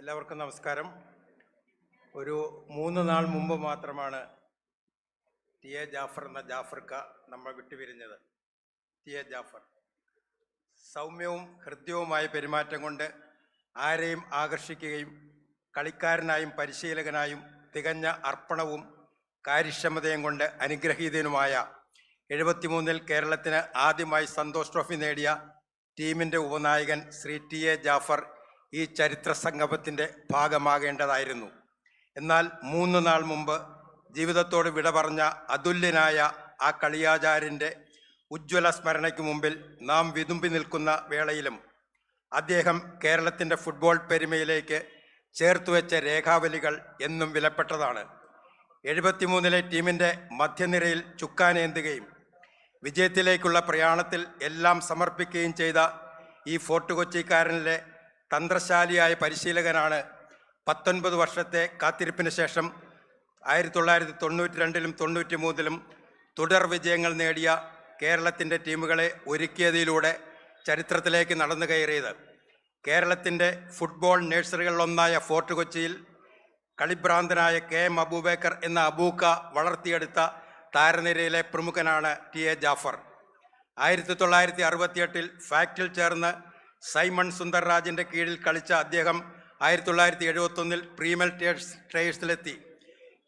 എല്ലാവർക്കും നമസ്കാരം. ഒരു മൂന്ന് നാൾ മുമ്പ് മാത്രമാണ് ടി എ ജാഫർ എന്ന ജാഫർക്ക നമ്മൾ വിട്ടുപിരിഞ്ഞത്. T A Jafar. സൗമ്യവും ഹൃദ്യവുമായ പെരുമാറ്റം കൊണ്ട് ആരെയും ആകർഷിക്കുകയും കളിക്കാരനായും പരിശീലകനായും തികഞ്ഞ അർപ്പണവും കാര്യക്ഷമതയും കൊണ്ട് അനുഗ്രഹീതനുമായ എഴുപത്തിമൂന്നിൽ കേരളത്തിന് ആദ്യമായി സന്തോഷ് ട്രോഫി നേടിയ ടീമിന്റെ ഉപനായകൻ ശ്രീ ടി എ ജാഫർ ഈ ചരിത്ര സംഗമത്തിന്റെ ഭാഗമാകേണ്ടതായിരുന്നു. എന്നാൽ മൂന്ന് നാൾ മുമ്പ് ജീവിതത്തോട് വിട പറഞ്ഞ അതുല്യനായ ആ കളിയാചാര്യന്റെ ഉജ്ജ്വല സ്മരണയ്ക്ക് മുമ്പിൽ നാം വിതുമ്പി നിൽക്കുന്ന വേളയിലും അദ്ദേഹം കേരളത്തിന്റെ ഫുട്ബോൾ പെരുമയിലേക്ക് ചേർത്തുവെച്ച രേഖാവലികൾ എന്നും വിലപ്പെട്ടതാണ്. എഴുപത്തിമൂന്നിലെ ടീമിന്റെ മധ്യനിരയിൽ ചുക്കാനേന്തുകയും വിജയത്തിലേക്കുള്ള പ്രയാണത്തിൽ എല്ലാം സമർപ്പിക്കുകയും ചെയ്ത ഈ ഫോർട്ട് കൊച്ചിക്കാരനിലെ തന്ത്രശാലിയായ പരിശീലകനാണ് പത്തൊൻപത് വർഷത്തെ കാത്തിരിപ്പിന് ശേഷം ആയിരത്തി തൊള്ളായിരത്തി തൊണ്ണൂറ്റി രണ്ടിലും തൊണ്ണൂറ്റി മൂന്നിലും തുടർ വിജയങ്ങൾ നേടിയ കേരളത്തിന്റെ ടീമുകളെ ഒരുക്കിയതിലൂടെ ചരിത്രത്തിലേക്ക് നടന്നു കയറിയത്. കേരളത്തിന്റെ ഫുട്ബോൾ നഴ്സറികളിലൊന്നായ ഫോർട്ട് കൊച്ചിയിൽ കളിഭ്രാന്തനായ കെ എം അബൂബേക്കർ എന്ന അബൂക്ക വളർത്തിയെടുത്ത താരനിരയിലെ പ്രമുഖനാണ് ടി എ ജാഫർ. ആയിരത്തി തൊള്ളായിരത്തി അറുപത്തിയെട്ടിൽ ഫാക്റ്റിൽ ചേർന്ന് സൈമൺ സുന്ദർരാജിന്റെ കീഴിൽ കളിച്ച അദ്ദേഹം ആയിരത്തി തൊള്ളായിരത്തി എഴുപത്തൊന്നിൽ പ്രീമിയർ ടേഴ്സ് ടയേഴ്സിലെത്തി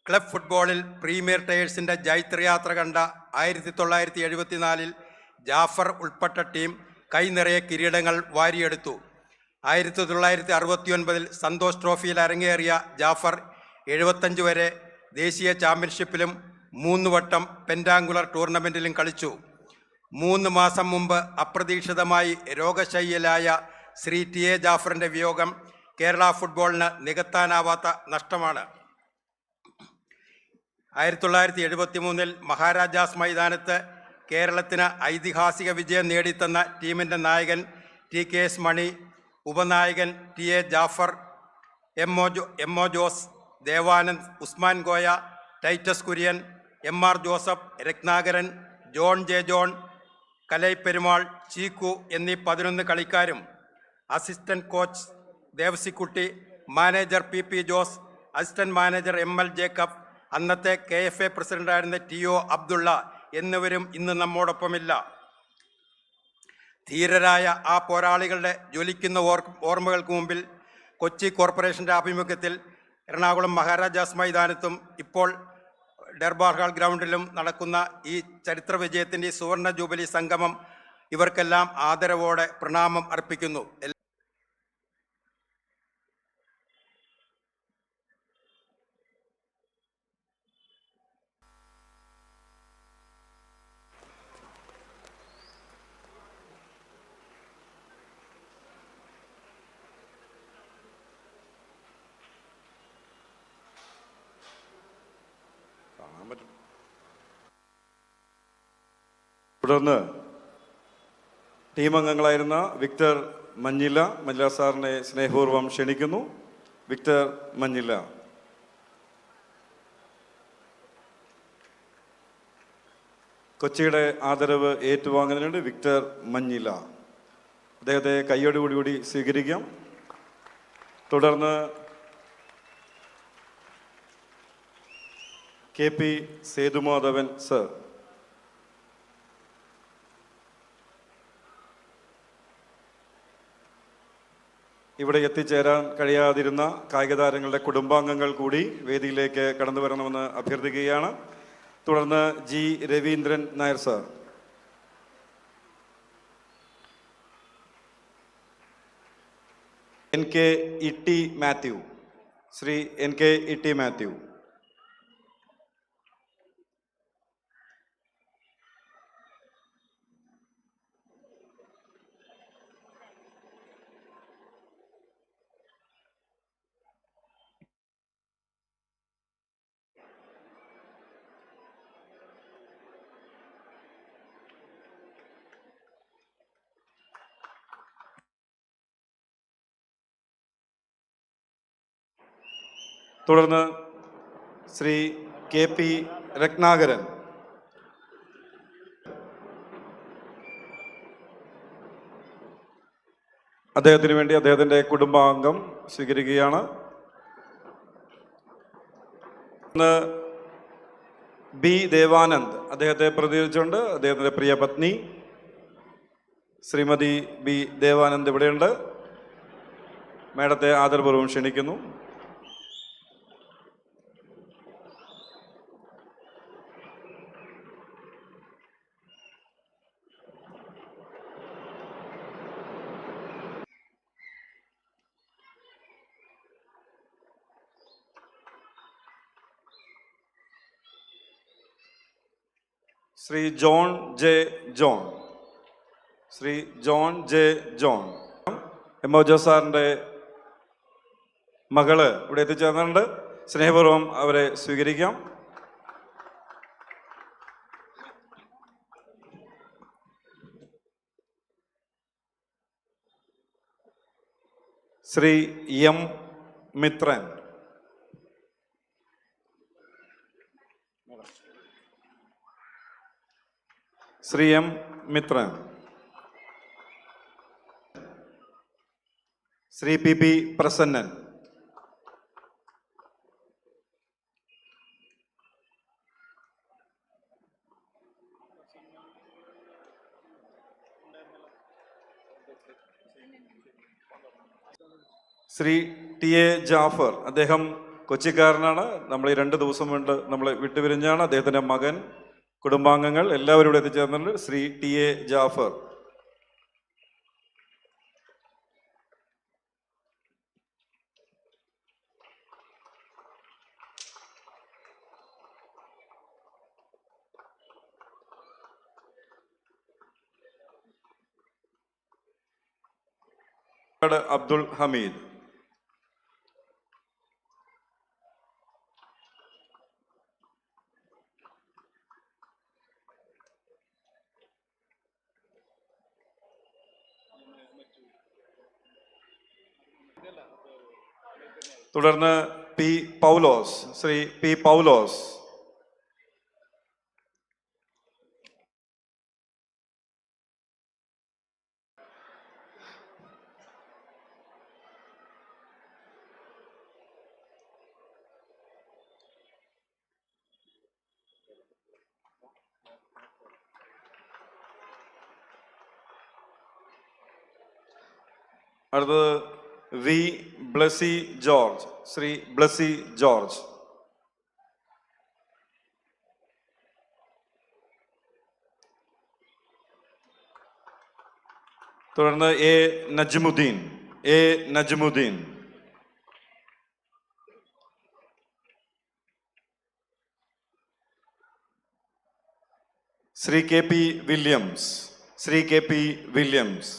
ക്ലബ് ഫുട്ബോളിൽ പ്രീമിയർ ടയേഴ്സിന്റെ ജൈത്രയാത്ര കണ്ട ആയിരത്തി തൊള്ളായിരത്തി എഴുപത്തിനാലിൽ ജാഫർ ഉൾപ്പെട്ട ടീം കൈനിറയെ കിരീടങ്ങൾ വാരിയെടുത്തു. ആയിരത്തി തൊള്ളായിരത്തി അറുപത്തി ഒൻപതിൽ സന്തോഷ് ട്രോഫിയിൽ അരങ്ങേറിയ ജാഫർ എഴുപത്തഞ്ച് വരെ ദേശീയ ചാമ്പ്യൻഷിപ്പിലും മൂന്ന് വട്ടം പെന്റാങ്കുലർ ടൂർണമെന്റിലും കളിച്ചു. മൂന്ന് മാസം മുമ്പ് അപ്രതീക്ഷിതമായി രോഗശയ്യലായ ശ്രീ ടി എ ജാഫറിന്റെ വിയോഗം കേരള ഫുട്ബോളിന് നികത്താനാവാത്ത നഷ്ടമാണ്. ആയിരത്തി തൊള്ളായിരത്തി എഴുപത്തി മൂന്നിൽ മഹാരാജാസ് മൈതാനത്ത് കേരളത്തിന് ഐതിഹാസിക വിജയം നേടിത്തന്ന ടീമിന്റെ നായകൻ T K S Mani ഉപനായകൻ T A Jaffer M O Joe M O Jose Devanand Usman Goya Titus Kurian M R Joseph Ratnakaran John J John Kalai Perumal Cheeku എന്നീ പതിനൊന്ന് കളിക്കാരും assistant coach Devasikutty manager P P Jose assistant manager M L Jacob അന്നത്തെ K F A പ്രസിഡന്റായിരുന്ന T O Abdulla എന്നിവരും ഇന്ന് നമ്മോടൊപ്പമില്ല. ധീരരായ ആ പോരാളികളുടെ ജ്വലിക്കുന്ന or ഓർമ്മകൾക്ക് മുമ്പിൽ കൊച്ചി കോർപ്പറേഷന്റെ ആഭിമുഖ്യത്തിൽ എറണാകുളം മഹാരാജാസ് മൈതാനത്തും ഇപ്പോൾ ഡെർബാർ ഹാൾ ഗ്രൗണ്ടിലും നടക്കുന്ന ഈ ചരിത്ര വിജയത്തിന്റെ സുവർണ ജൂബിലി സംഗമം ഇവർക്കെല്ലാം ആദരവോടെ പ്രണാമം അർപ്പിക്കുന്നു. തുടർന്ന് ടീം അംഗങ്ങളായിരുന്ന വിക്ടർ മഞ്ഞില്ല മഞ്ഞില സാറിനെ സ്നേഹപൂർവം ക്ഷണിക്കുന്നു. വിക്ടർ മഞ്ഞില്ല കൊച്ചിയുടെ ആദരവ് ഏറ്റുവാങ്ങുന്നതിനുണ്ട് വിക്ടർ മഞ്ഞില അദ്ദേഹത്തെ കൈയോടുകൂടി കൂടി സ്വീകരിക്കാം. തുടർന്ന് കെ പി സേതുമാധവൻ സർ. ഇവിടെ എത്തിച്ചേരാൻ കഴിയാതിരുന്ന കായിക താരങ്ങളുടെ കുടുംബാംഗങ്ങൾ കൂടി വേദിയിലേക്ക് കടന്നു വരണമെന്ന് അഭ്യർത്ഥിക്കുകയാണ്. തുടർന്ന് G Raveendran Nair sir. N K E T Mathew. Shri N K E T Mathew. തുടർന്ന് ശ്രീ കെ പി രത്നാകരൻ. അദ്ദേഹത്തിന് വേണ്ടി അദ്ദേഹത്തിന്റെ കുടുംബാംഗം സ്വീകരിക്കുകയാണ്. ഇന്ന് ബി ദേവാനന്ദ് അദ്ദേഹത്തെ പ്രതിനിധിച്ചുണ്ട് അദ്ദേഹത്തിന്റെ പ്രിയ പത്നി ശ്രീമതി ബി ദേവാനന്ദ് ഇവിടെയുണ്ട്. മേഡത്തെ ആദരപൂർവം ക്ഷണിക്കുന്നു. Shri John J John. Shri John J John. M O Jose സാറിന്റെ മകൾ ഇവിടെ എത്തിച്ചേർന്നിട്ടുണ്ട്. സ്നേഹപൂർവം അവരെ സ്വീകരിക്കാം. Shri M Mithran. Shri M Mithran. Shri P P Prasannan. Shri T A Jaffer. അദ്ദേഹം കൊച്ചിക്കാരനാണ്. നമ്മൾ ഈ രണ്ട് ദിവസം കൊണ്ട് നമ്മളെ വിട്ടുപിരിഞ്ഞാണ്. അദ്ദേഹത്തിന്റെ മകൻ കുടുംബാംഗങ്ങൾ എല്ലാവരും ഇവിടെ എത്തിച്ചേർന്നിട്ടുണ്ട്. Shri T A Jaffer. Abdul Hameed. തുടർന്ന് പി പൗലോസ് ശ്രീ പി പൗലോസ്. അടുത്തത് V Blessy George Shri Blessy George തുടർന്ന് A Najmuddin A Najmuddin. Shri K P Williams Shri K P Williams.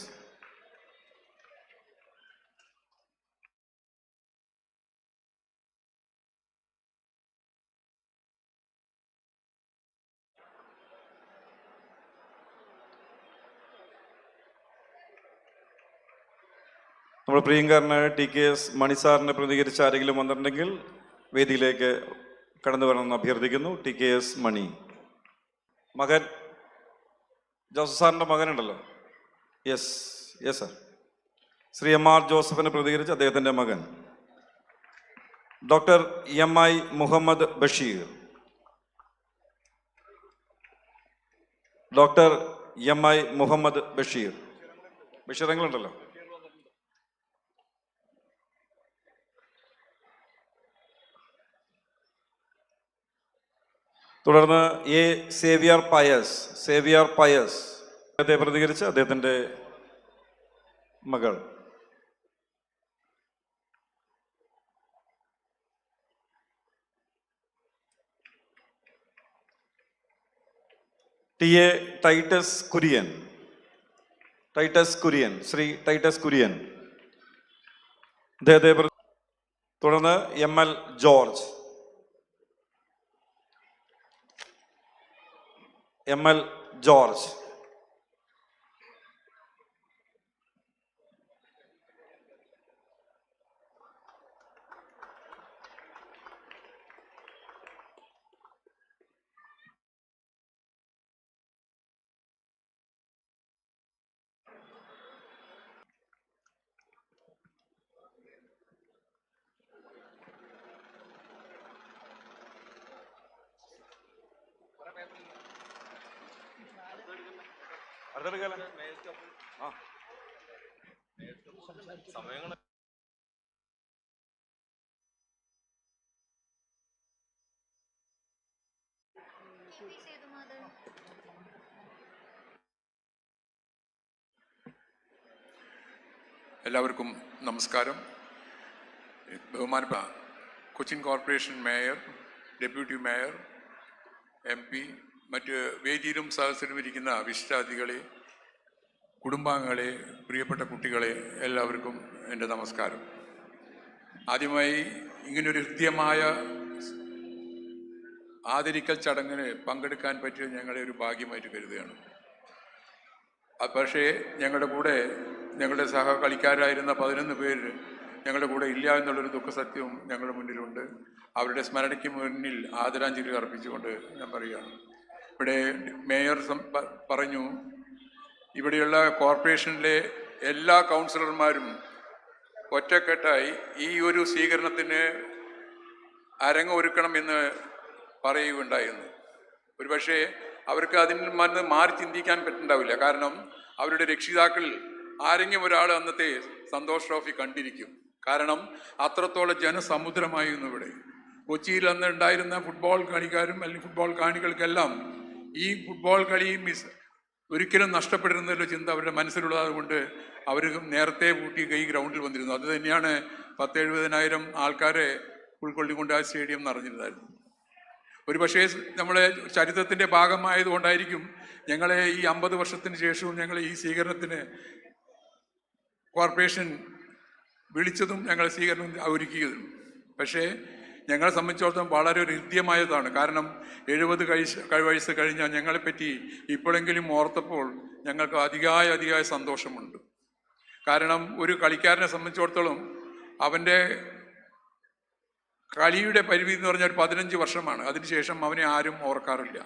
നമ്മുടെ പ്രിയങ്കാരനായ ടി കെ എസ് മണിസാറിനെ പ്രതികരിച്ച് ആരെങ്കിലും വന്നിട്ടുണ്ടെങ്കിൽ വേദിയിലേക്ക് കടന്നു വരണമെന്ന് അഭ്യർത്ഥിക്കുന്നു ടി കെ എസ് മണി. മകൻ ജോസഫ് സാറിന്റെ മകനുണ്ടല്ലോ? Yes yes sir Shri M R ജോസഫിനെ പ്രതികരിച്ച് അദ്ദേഹത്തിന്റെ മകൻ. Doctor M I Muhammad Basheer. Doctor M I Muhammad Basheer. ബഷീറങ്ങളുണ്ടല്ലോ തുടർന്ന് A Xavier Pius Xavier Pius. അദ്ദേഹത്തെ പ്രതികരിച്ച് അദ്ദേഹത്തിന്റെ മകൾ. T A Titus Kurian. Titus Kurian Shri Titus Kurian. അദ്ദേഹത്തെ തുടർന്ന് M L George. M L George. ആ. എല്ലാവർക്കും നമസ്കാരം. ബഹുമാനപ്പെട്ട Cochin corporation mayor deputy mayor M P മറ്റ് വേദിയിലും സദസ്സിലും ഇരിക്കുന്ന വിശിഷ്ടാതിഥികളെ കുടുംബാംഗങ്ങളെ പ്രിയപ്പെട്ട കുട്ടികളെ എല്ലാവർക്കും എന്റെ നമസ്കാരം. ആദ്യമായി ഇങ്ങനൊരു ഹൃദ്യമായ ആദരിക്കൽ ചടങ്ങിന് പങ്കെടുക്കാൻ പറ്റിയ ഞങ്ങളെ ഒരു ഭാഗ്യമായിട്ട് കരുതുകയാണ്. പക്ഷേ ഞങ്ങളുടെ കൂടെ ഞങ്ങളുടെ സഹ കളിക്കാരായിരുന്ന പതിനൊന്ന് പേര് ഞങ്ങളുടെ കൂടെ ഇല്ല എന്നുള്ളൊരു ദുഃഖസത്യവും ഞങ്ങളുടെ മുന്നിലുണ്ട്. അവരുടെ സ്മരണയ്ക്ക് മുന്നിൽ ആദരാഞ്ജലി അർപ്പിച്ചുകൊണ്ട് ഞാൻ പറയുകയാണ്. ഇവിടെ മേയർ പറഞ്ഞു ഇവിടെയുള്ള കോർപ്പറേഷനിലെ എല്ലാ കൗൺസിലർമാരും ഒറ്റക്കെട്ടായി ഈ ഒരു സ്വീകരണത്തിന് അരങ്ങൊരുക്കണമെന്ന് പറയുകയുണ്ടായിരുന്നു. ഒരുപക്ഷെ അവർക്ക് അതിന് മറന്ന് മാറി ചിന്തിക്കാൻ പറ്റുന്നുണ്ടാവില്ല കാരണം അവരുടെ രക്ഷിതാക്കളിൽ ആരെങ്കിലും ഒരാൾ അന്നത്തെ സന്തോഷ് ട്രോഫി കണ്ടിരിക്കും. കാരണം അത്രത്തോളം ജനസമുദ്രമായിരുന്നു ഇവിടെ. കൊച്ചിയിൽ അന്ന് ഉണ്ടായിരുന്ന ഫുട്ബോൾ കളിക്കാരും അല്ലെങ്കിൽ ഫുട്ബോൾ കാണികൾക്കെല്ലാം ഈ ഫുട്ബോൾ കളി മിസ് ഒരിക്കലും നഷ്ടപ്പെടരുന്നല്ലോ ചിന്ത അവരുടെ മനസ്സിലുള്ളത് കൊണ്ട് അവർ നേരത്തെ കൂട്ടി കൈ ഗ്രൗണ്ടിൽ വന്നിരുന്നു. അത് തന്നെയാണ് പത്ത് എഴുപതിനായിരം ആൾക്കാരെ ഉൾക്കൊള്ളിക്കൊണ്ട് ആ സ്റ്റേഡിയം നിറഞ്ഞിരുന്നായിരുന്നു ഒരു പക്ഷേ നമ്മളെ ചരിത്രത്തിന്റെ ഭാഗമായതുകൊണ്ടായിരിക്കും ഞങ്ങളെ ഈ അമ്പത് വർഷത്തിന് ശേഷവും ഞങ്ങളെ ഈ സ്വീകരണത്തിന് കോർപ്പറേഷൻ വിളിച്ചതും ഞങ്ങളെ സ്വീകരണം ഒരുക്കിയതും പക്ഷേ ഞങ്ങളെ സംബന്ധിച്ചിടത്തോളം വളരെ ഒരു ഹൃദ്യമായതാണ്. കാരണം എഴുപത് കഴിച്ച് വയസ്സ് കഴിഞ്ഞ ഞങ്ങളെപ്പറ്റി ഇപ്പോഴെങ്കിലും ഓർത്തപ്പോൾ ഞങ്ങൾക്ക് അതിയായ അതിയായ സന്തോഷമുണ്ട്. കാരണം ഒരു കളിക്കാരനെ സംബന്ധിച്ചിടത്തോളം അവന്റെ കളിയുടെ പരിമിതി എന്ന് പറഞ്ഞാൽ ഒരു പതിനഞ്ച് വർഷമാണ്. അതിനുശേഷം അവനെ ആരും ഓർക്കാറില്ല.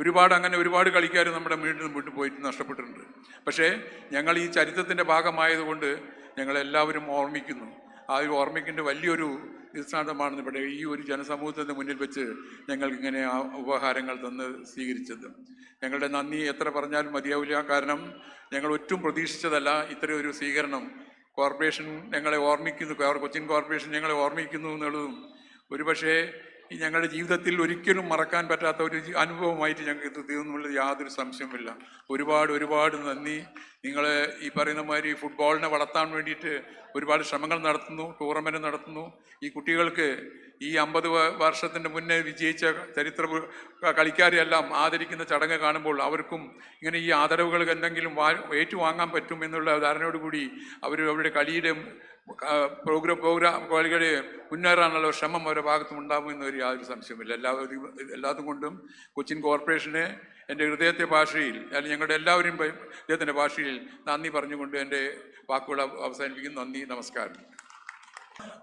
ഒരുപാട് അങ്ങനെ ഒരുപാട് കളിക്കാർ നമ്മുടെ വീട്ടിൽ നിന്ന് പോയിട്ട് നഷ്ടപ്പെട്ടിട്ടുണ്ട്. പക്ഷേ ഞങ്ങൾ ഈ ചരിത്രത്തിന്റെ ഭാഗമായതുകൊണ്ട് ഞങ്ങളെല്ലാവരും ഓർമ്മിക്കുന്നു. ആ ഒരു ഓർമ്മിക്കേണ്ട വലിയൊരു ദൃഷ്ടാന്തമാണ് ഇവിടെ ഈ ഒരു ജനസമൂഹത്തിന്റെ മുന്നിൽ വെച്ച് ഞങ്ങൾക്ക് ഇങ്ങനെ ആ ഉപഹാരങ്ങൾ തന്ന് സ്വീകരിച്ചത്. ഞങ്ങളുടെ നന്ദി എത്ര പറഞ്ഞാലും മതിയാവില്ല. കാരണം ഞങ്ങൾ ഒറ്റും പ്രതീക്ഷിച്ചതല്ല ഇത്രയും ഒരു സ്വീകരണം. കോർപ്പറേഷൻ ഞങ്ങളെ ഓർമ്മിക്കുന്നു. കൊച്ചിൻ കോർപ്പറേഷൻ ഞങ്ങളെ ഓർമ്മിക്കുന്നു എന്നുള്ളതും ഒരുപക്ഷേ ഞങ്ങളുടെ ജീവിതത്തിൽ ഒരിക്കലും മറക്കാൻ പറ്റാത്ത ഒരു അനുഭവമായിട്ട് ഞങ്ങൾക്ക് ഇത് തീർന്നുള്ളത് യാതൊരു സംശയമില്ല ഒരുപാട് ഒരുപാട് നന്ദി. നിങ്ങൾ ഈ പറയുന്ന മാതിരി ഫുട്ബോളിനെ വളർത്താൻ വേണ്ടിയിട്ട് ഒരുപാട് ശ്രമങ്ങൾ നടത്തുന്നു ടൂർണമെന്റ് നടത്തുന്നു. ഈ കുട്ടികൾക്ക് ഈ അമ്പത് വർഷത്തിന്റെ മുന്നേ വിജയിച്ച ചരിത്ര കളിക്കാരെയെല്ലാം ആദരിക്കുന്ന ചടങ്ങ് കാണുമ്പോൾ അവർക്കും ഇങ്ങനെ ഈ ആദരവുകൾ എന്തെങ്കിലും ഏറ്റുവാങ്ങാൻ പറ്റും എന്നുള്ള ധാരണയോടുകൂടി അവർ അവരുടെ കളിയുടെ പ്രോഗ്രാം പ്രോഗ്രാം കളികളെ മുന്നേറാനുള്ള ശ്രമം അവരുടെ ഭാഗത്തും ഉണ്ടാകുമെന്ന് ഒരു യാതൊരു സംശയമില്ല എല്ലാവരും എല്ലാതും കൊണ്ടും കൊച്ചിൻ കോർപ്പറേഷനെ എന്റെ ഹൃദയത്തെ ഭാഷയിൽ അല്ലെങ്കിൽ ഞങ്ങളുടെ എല്ലാവരും ഹൃദയത്തിന്റെ ഭാഷയിൽ നന്ദി പറഞ്ഞുകൊണ്ട് എന്റെ വാക്കുകൾ അവ- അവസാനിപ്പിക്കുന്നു. നന്ദി നമസ്കാരം.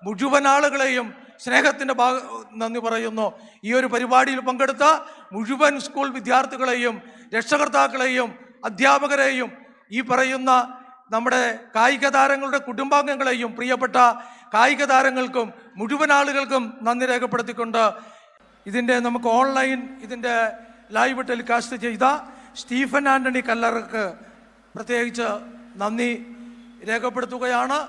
മുഴുവൻ ആളുകളെയും സ്നേഹത്തിന്റെ ഭാഗ നന്ദി പറയുന്നു. ഈ ഒരു പരിപാടിയിൽ പങ്കെടുത്ത മുഴുവൻ സ്കൂൾ വിദ്യാർത്ഥികളെയും രക്ഷകർത്താക്കളെയും അധ്യാപകരെയും ഈ പറയുന്ന നമ്മുടെ കായിക താരങ്ങളുടെ കുടുംബാംഗങ്ങളെയും പ്രിയപ്പെട്ട കായിക താരങ്ങൾക്കും മുഴുവൻ ആളുകൾക്കും നന്ദി രേഖപ്പെടുത്തിക്കൊണ്ട് ഇതിന്റെ നമുക്ക് ഓൺലൈൻ ഇതിന്റെ ലൈവ് ടെലികാസ്റ്റ് ചെയ്ത സ്റ്റീഫൻ ആന്റണി കല്ലറക്ക് പ്രത്യേകിച്ച് നന്ദി രേഖപ്പെടുത്തുകയാണ്.